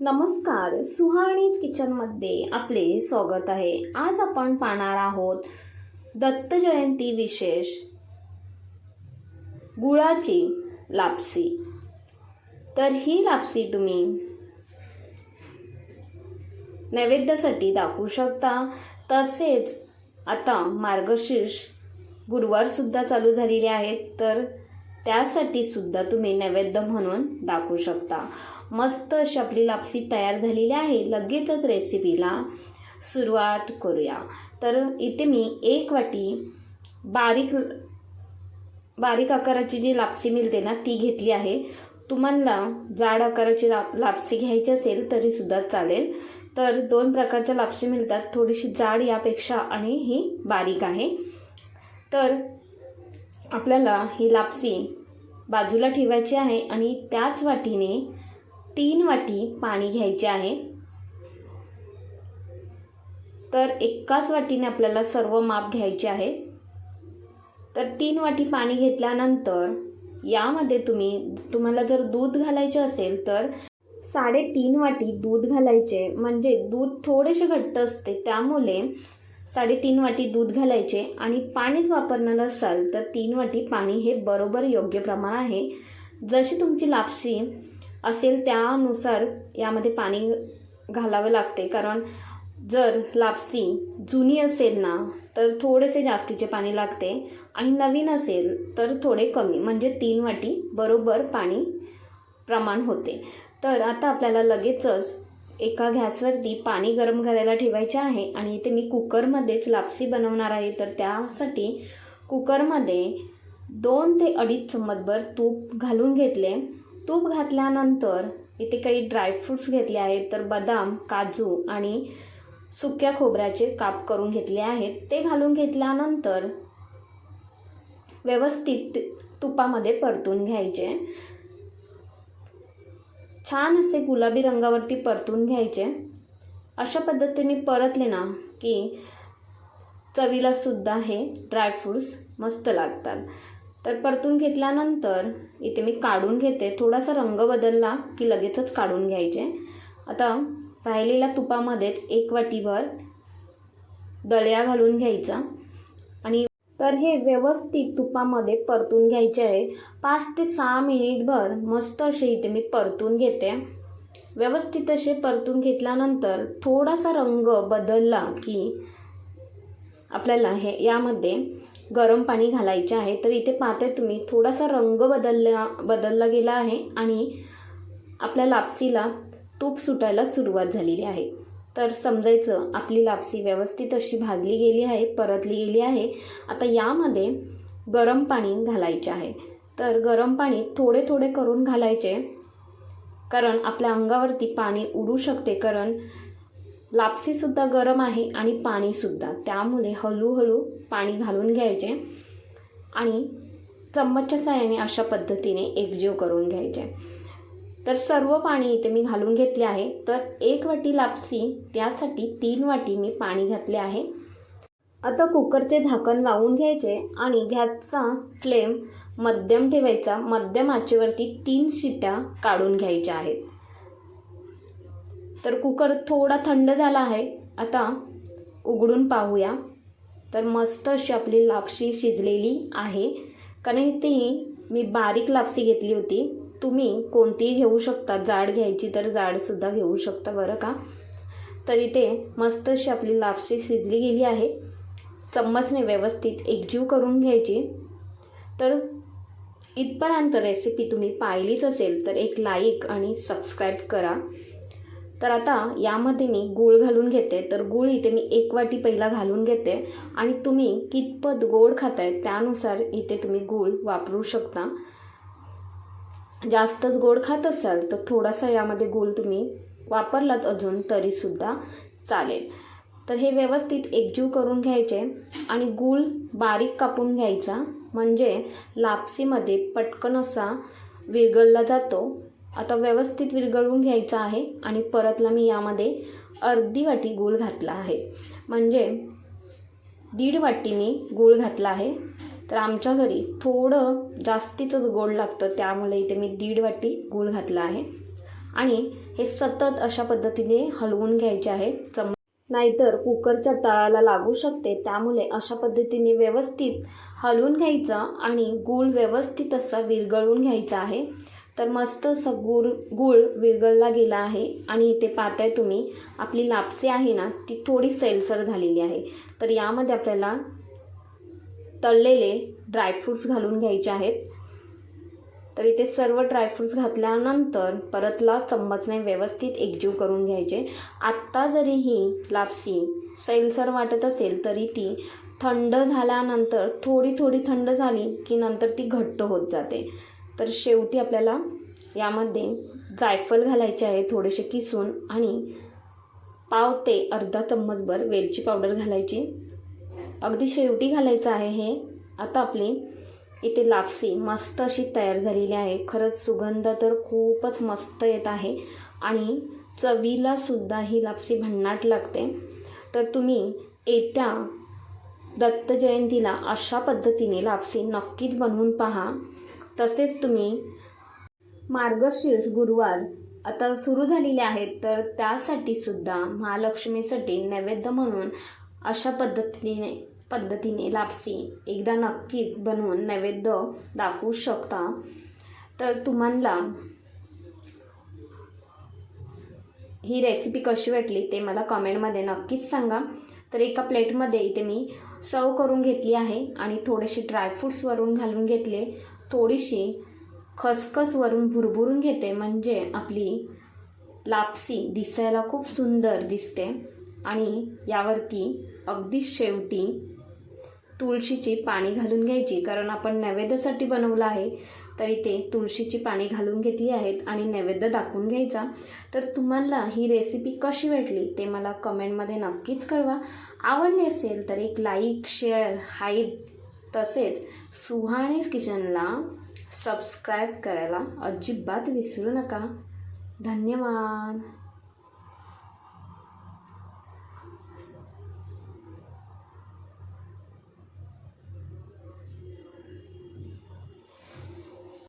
नमस्कार सुहाणीत किचनमध्ये आपले स्वागत आहे. आज आपण पाहणार आहोत दत्त जयंती विशेष गुळाची लापसी. तर ही लापसी तुम्ही नैवेद्यासाठी दाखवू शकता. तसेच आता मार्गशीर्ष गुरुवारसुद्धा चालू झालेले आहेत. तर त्यासाठी सुद्धा तुम्ही नैवेद्य म्हणून दाखवू शकता. मस्त अशी आपली लापसी तयार झालेली आहे. लगेचच रेसिपीला सुरुवात करूया. तर इथे मी एक वाटी बारीक बारीक आकाराची जी लापसी मिळते ना ती घेतली आहे. तुम्हाला जाड आकाराची ला लापसी घ्यायची असेल तरीसुद्धा चालेल. तर दोन प्रकारच्या लापशी मिळतात. थोडीशी जाड यापेक्षा आणि ही बारीक आहे. तर आपल्याला ही लापसी बाजूला ठेवायची आहे आणि त्याच वाटीने तीन वाटी पाणी घ्यायचे आहे. तर एकाच वाटीने आपल्याला सर्व माप घ्यायचे आहे. तर तीन वाटी पाणी घेतल्यानंतर यामध्ये तुम्ही तुम्हाला जर दूध घालायचे असेल तर साडेतीन वाटी दूध घालायचे. म्हणजे दूध थोडेसे घट्ट असते. त्यामुळे साडेतीन वाटी दूध घालायचे आणि पाणीच वापरणार असाल तर तीन वाटी पाणी हे बरोबर योग्य प्रमाण आहे. जशी तुमची लापसी असेल त्यानुसार यामध्ये पाणी घालावं लागते. कारण जर लापसी जुनी असेल ना तर थोडेसे जास्तीचे पाणी लागते आणि नवीन असेल तर थोडे कमी. म्हणजे तीन वाटी बरोबर पाणी प्रमाण होते. तर आता आपल्याला लगेचच एका गॅसवरती पाणी गरम करायला ठेवायचे आहे आणि इथे मी कुकरमध्येच लापसी बनवणार आहे. तर त्यासाठी कुकरमध्ये दोन ते अडीच चम्मचभर तूप घालून घेतले. तूप घातल्यानंतर इथे काही ड्रायफ्रूट्स घेतले आहेत. तर बदाम काजू आणि सुक्या खोबऱ्याचे काप करून घेतले आहेत. ते घालून घेतल्यानंतर व्यवस्थित तुपामध्ये परतून घ्यायचे. छान असे गुलाबी रंगावरती परतून घ्यायचे. अशा पद्धतीने परतले ना की चवीला सुद्धा हे ड्रायफ्रूट्स मस्त लागतात. तर परतून घेतल्यानंतर इथे मी काढून घेते. थोडासा रंग बदलला की लगेचच काढून घ्यायचे. आता राहिलेल्या तुपामध्येच एक वाटीभर दळ्या घालून घ्यायचा आणि तर हे व्यवस्थित तुपामध्ये परतून घ्यायचे आहे. पाच ते सहा मिनिटभर मस्त असे इथे मी परतून घेते. व्यवस्थित असे परतून घेतल्यानंतर थोडासा रंग बदलला की आपल्याला हे यामध्ये गरम पाणी घालायचे आहे. तर इथे पाहते तुम्ही थोडासा रंग बदलला बदलला गेला आहे आणि आपल्या लापसीला तूप सुटायला सुरुवात झालेली आहे. तर समजायचं आपली लापसी व्यवस्थित अशी भाजली गेली आहे परतली गेली आहे. आता यामध्ये गरम पाणी घालायचे आहे. तर गरम पाणी थोडे थोडे करून घालायचे कारण आपल्या अंगावरती पाणी उडू शकते कारण लापसीसुद्धा गरम आहे आणि पाणीसुद्धा त्यामुळे हळूहळू पाणी घालून घ्यायचे आणि चम्मचच्या साह्याने अशा पद्धतीने एकजीव करून घ्यायचे. तर सर्व पाणी इथे मी घालून घेतले आहे. तर एक वाटी लापसी त्यासाठी तीन वाटी मी पाणी घातले आहे. आता कुकरचे झाकण लावून घ्यायचे आणि गॅसचा फ्लेम मध्यम ठेवायचा. मध्यम आचेवरती तीन शिट्या काढून घ्यायच्या आहेत. तर कुकर थोडा थंड झाला आहे. आता उघडून पाहूया. तर मस्त अशी आपली लापशी शिजलेली आहे. कारण ती मी बारीक लापसी घेतली होती. तुम्ही कोणतीही घेऊ शकता. जाड घ्यायची तर जाडसुद्धा घेऊ शकता बरं का? तर इथे मस्त अशी आपली लापशी शिजली गेली आहे. चम्मचने व्यवस्थित एकजीव करून घ्यायची. तर इथपर्यंत रेसिपी तुम्ही पाहिलीच असेल तर एक लाईक आणि सबस्क्राईब करा. तर आता यामध्ये मी गूळ घालून घेते. तर गूळ इथे मी एक वाटी पहिला घालून घेते. आणि तुम्ही कितपत गोड खाताय त्यानुसार इथे तुम्ही गूळ वापरू शकता. जास्तच गोड खात असाल तर थोडासा यामध्ये गूळ तुम्ही वापरलात अजून तरीसुद्धा चालेल. तर हे व्यवस्थित एकजीव करून घ्यायचे आणि गूळ बारीक कापून घ्यायचा. म्हणजे लापसीमध्ये पटकन असा विरघळला जातो. आता व्यवस्थित विरगळून घ्यायचा आहे आणि परतला मी यामध्ये अर्धी वाटी गूळ घातला आहे. म्हणजे दीड वाटीने गूळ घातला आहे. तर आमच्या घरी थोडं जास्तीचंच गोड लागतं त्यामुळे इथे मी दीड वाटी गूळ घातला आहे. आणि हे सतत अशा पद्धतीने हलवून घ्यायचे आहे. चम नाहीतर कुकरच्या तळाला लागू शकते त्यामुळे अशा पद्धतीने व्यवस्थित हलवून घ्यायचं आणि गूळ व्यवस्थित असा विरगळून घ्यायचा आहे. तर मस्त असं गुळ गूळ विरगळला गेला आहे आणि इथे पाहताय तुम्ही आपली लापसे आहे ना ती थोडी सैलसर झालेली आहे. तर यामध्ये आपल्याला तळलेले ड्रायफ्रूट्स घालून घ्यायचे आहेत. तर इथे सर्व ड्रायफ्रूट्स घातल्यानंतर परतला चम्मचने व्यवस्थित एकजीव करून घ्यायचे. आत्ता जरी ही लापसी सैलसर वाटत असेल तरी ती थंड झाल्यानंतर थोडी थोडी थंड झाली की नंतर ती घट्ट होत जाते. तर शेवटी आपल्याला यामध्ये जायफळ घालायचे आहे थोडेसे किसून आणि पाव ते अर्धा चम्मचभर वेलची पावडर घालायची. अगदी शेवटी घालायचं आहे हे. आता आपली इथे लापसी मस्त अशी तयार झालेली आहे. खरंच सुगंध तर खूपच मस्त येत आहे. आणि चवीला सुद्धा ही लापसी भन्नाट लागते. तर तुम्ही येत्या दत्त जयंतीला अशा पद्धतीने लापसी नक्कीच बनवून पहा. तसेच तुम्ही मार्गशीर्ष गुरुवार आता सुरू झालेले आहेत तर त्यासाठी सुद्धा महालक्ष्मीसाठी नैवेद्य म्हणून अशा पद्धतीने पद्धतीने लापसी एकदा नक्कीच बनवून नैवेद्य दाखवू शकता. तर तुम्हाला ही रेसिपी कशी वाटली ते मला कमेंटमध्ये नक्कीच सांगा. तर एका प्लेटमध्ये इथे मी सर्व करून घेतली आहे आणि थोडेसे ड्रायफ्रूट्सवरून घालून घेतले. थोडीशी खसखस वरून भुरभुरून घेते. म्हणजे आपली लापसी दिसायला खूप सुंदर दिसते. आणि यावरती अगदी शेवटी तुळशीची पाणी घालून घ्यायची. कारण आपण नैवेद्यासाठी बनवलं आहे तर इथे तुळशीची पाणी घालून घेतली आहेत आणि नैवेद्य दाखवून घ्यायचा. तर तुम्हाला ही रेसिपी कशी वाटली ते मला कमेंटमध्ये नक्कीच कळवा. आवडली असेल तर एक लाईक शेअर हाईप तसेच सुहाणेस किचनला सबस्क्राईब करायला अजिबात विसरू नका. धन्यवाद.